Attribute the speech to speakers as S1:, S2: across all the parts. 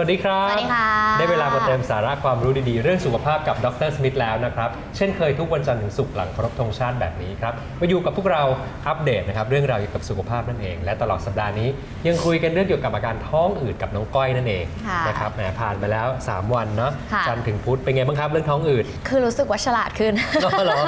S1: วัสดีครับ
S2: สวัสดีค่ะ
S1: ได้เวลามาเติมสาระความรู้ดีๆ เรื่องสุขภาพกับดรสมิธแล้วนะครับ เช่นเคยทุกวันจันทร์ถึงศุกร์หลังเคารพธงชาติแบบนี้ครับ มาอยู่กับพวกเราอัปเดตนะครับเรื่องราวเกี่ยวกับสุขภาพนั่นเอง และตลอดสัปดาห์นี้ ยังคุยกันเรื่องเกี่ยวกับอาการท้องอืดกับน้องก้อยนั่นเอง
S2: ค่ะ
S1: นะครับแหมผ่านมาแล้ว 3 วันเนาะ
S2: ค่ะ
S1: จันทร์ถึงพุธเป็นไงบ้างครับเรื่องท้องอืด
S2: คือรู้สึกว่าฉลาดขึ้น
S1: อ๋อเหรอ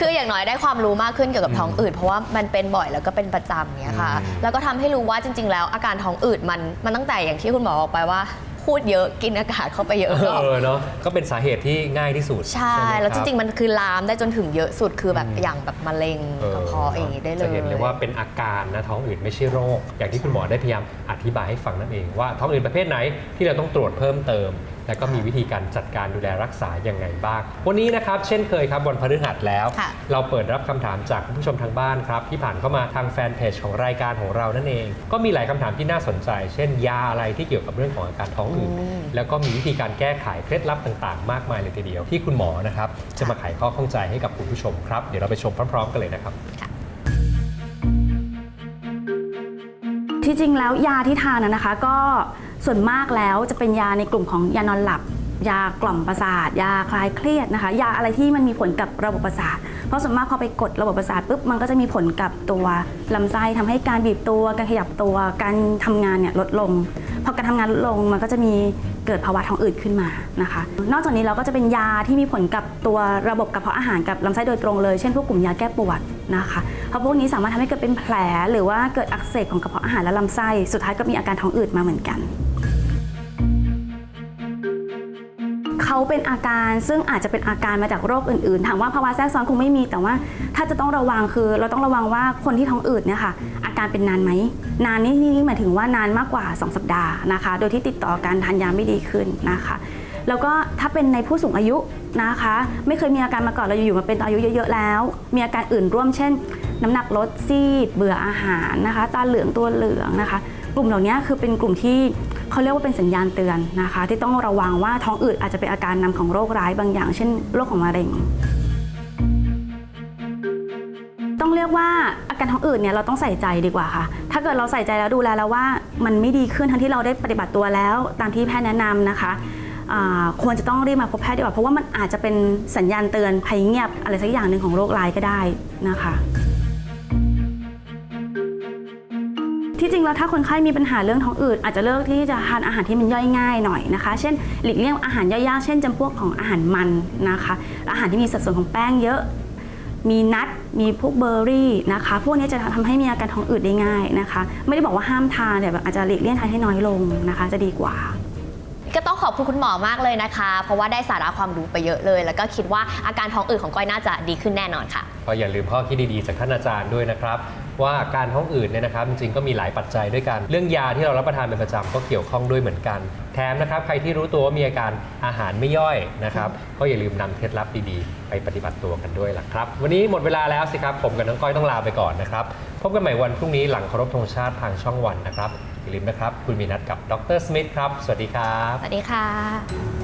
S2: คืออย่างน้อยได้ความรู้มากขึ้นเกี่ยวกับท้องอืดเพราะว่ามันเป็นบ่อยแล้วก็เป็นประจำเนี้ยค่ะ
S1: อืม
S2: แล้วก็ทำให้รู้ว่าจริง ๆ แล้วอาการท้องอืดมันมันตั้งแต่อย่างที่คุณหมอบอกไปว่า พูดเยอะกินอากาศเข้าไปเยอะก็
S1: เออเนาะก็เป็นสาเหตุที่ง่ายที่สุด
S2: ใช่
S1: ไหม
S2: แล้ว
S1: ค
S2: จ
S1: บ
S2: ริงๆ มันคือลามได้จนถึงเยอะสุดคือแบบอย่างแบบมะเร็ง
S1: เออก
S2: ระเพาะอย่างนี้ได้เลย
S1: จะเห็นเลยว่าเป็นอาการนะท้องอืดไม่ใช่โรค อย่างที่คุณหมอได้พยายามอธิบายให้ฟังนั่นเองว่าท้องอืดประเภทไหนที่เราต้องตรวจเพิ่มเติม และก็มีวิธีการจัดการดูแลรักษาอย่างไงบ้าง วันนี้นะครับ เช่นเคยครับวันพฤหัสแล้ว
S2: ค่ะ
S1: เราเปิดรับคำถามจากคุณผู้ชมทางบ้านครับ ที่ผ่านเข้ามาทางแฟนเพจของรายการของเรานั่นเอง ก็มีหลายคำถามที่น่าสนใจ เช่นยาอะไรที่เกี่ยวกับเรื่องของอาการท้องอืด
S2: อืม
S1: แล้วก็มีวิธีการแก้ไขเคล็ดลับต่าง ๆ มากมายเลยทีเดียว ที่คุณหมอนะครับจะมาไขข้อข้องใจให้กับคุณผู้ชมครับเดี๋ยวเราไปชมพร้อม ๆ กันเลยนะครับ
S3: ที่จริงแล้วยาที่ทานนะนะคะ ก็ ส่วนมากแล้วจะเป็นยาในกลุ่มของยานอนหลับ ยากล่อมประสาท ยาคลายเครียดนะคะ ยาอะไรที่มันมีผลกับระบบประสาท เพราะส่วนมากพอไปกดระบบประสาทปุ๊บมันก็จะมีผลกับตัวลำไส้ทำให้การบีบตัว การขยับตัว การทำงานเนี่ยลดลง พอการทำงานลดลงมันก็จะมีเกิดภาวะท้องอืดขึ้นมานะคะ นอกจากนี้เราก็จะเป็นยาที่มีผลกับตัวระบบกระเพาะอาหารกับลำไส้โดยตรงเลย เช่นพวกกลุ่มยาแก้ปวด นะคะ เพราะพวกนี้สามารถทำให้เกิดเป็นแผล หรือว่าเกิดอักเสบของกระเพาะอาหารและลำไส้ สุดท้ายก็มีอาการท้องอืดมาเหมือนกันเขาเป็นอาการซึ่งอาจจะเป็นอาการมาจากโรคอื่นๆ ถามว่าภาวะแทรกซ้อนคงไม่มี แต่ว่าถ้าจะต้องระวังคือ เราต้องระวังว่าคนที่ท้องอืดเนี่ยค่ะ อาการเป็นนานไหม นานนี่นี่หมายถึงว่านานมากกว่า 2 สัปดาห์นะคะ โดยที่ติดต่อการทานยาไม่ดีขึ้นนะคะ แล้วก็ถ้าเป็นในผู้สูงอายุนะคะ ไม่เคยมีอาการมาก่อนเราอยู่ๆมาเป็นตอนอายุเยอะๆแล้ว มีอาการอื่นร่วมเช่น น้ำหนักลดซีด เบื่ออาหารนะคะ ตาเหลืองตัวเหลืองนะคะ กลุ่มเหล่านี้คือเป็นกลุ่มที่เขาเรียกว่าเป็นสัญญาณเตือนนะคะ ที่ต้องระวังว่าท้องอืดอาจจะเป็นอาการนำของโรคร้ายบางอย่าง เช่นโรคของมะเร็งต้องเรียกว่าอาการท้องอืดเนี่ยเราต้องใส่ใจดีกว่าค่ะ ถ้าเกิดเราใส่ใจแล้วดูแลแล้วว่ามันไม่ดีขึ้นทั้งที่เราได้ปฏิบัติตัวแล้ว ตามที่แพทย์แนะนำนะคะ ควรจะต้องรีบมาพบแพทย์ดีกว่า เพราะว่ามันอาจจะเป็นสัญญาณเตือนภัยเงียบอะไรสักอย่างหนึ่งของโรคร้ายก็ได้นะคะ ที่จริงแล้วถ้าคนไข้มีปัญหาเรื่องท้องอืดอาจจะเลือกที่จะทานอาหารที่มันย่อยง่ายหน่อยนะคะ เช่นหลีกเลี่ยงอาหารย่อยยากเช่นจำพวกของอาหารมันนะคะ อาหารที่มีสัดส่วนของแป้งเยอะมีนัทมีพวกเบอร์รี่นะคะ พวกนี้จะทำให้มีอาการท้องอืดได้ง่ายนะคะ ไม่ได้บอกว่าห้ามทานแต่แบบอาจจะหลีกเลี่ยงทานให้น้อยลงนะคะ จะดีกว่า
S2: ขอบคุณคุณหมอมากเลยนะคะ เพราะว่าได้สาระความรู้ไปเยอะเลย แล้วก็คิดว่าอาการท้องอืดของก้อยน่าจะดีขึ้นแน่นอนค่ะ
S1: ก็อย่าลืมข้อคิดดีๆจากท่านอาจารย์ด้วยนะครับ ว่าการท้องอืดเนี่ยนะครับ จริงๆก็มีหลายปัจจัยด้วยกัน เรื่องยาที่เรารับประทานเป็นประจำก็เกี่ยวข้องด้วยเหมือนกัน แถมนะครับใครที่รู้ตัวว่ามีอาการอาหารไม่ย่อยนะครับ ก็อย่าลืมนำเคล็ดลับดีๆ ไปปฏิบัติตัวกันด้วยล่ะครับ วันนี้หมดเวลาแล้วสิครับผมกับน้องก้อยต้องลาไปก่อนนะครับพบกันใหม่วันพรุ่งนี้หลังเคารพธงชาติทางช่องวันนะครับ อย่าลืมนะครับ คุณมีนัดกับดรสมิธครับ สวัสดีครับ
S2: สวัสดีค่ะ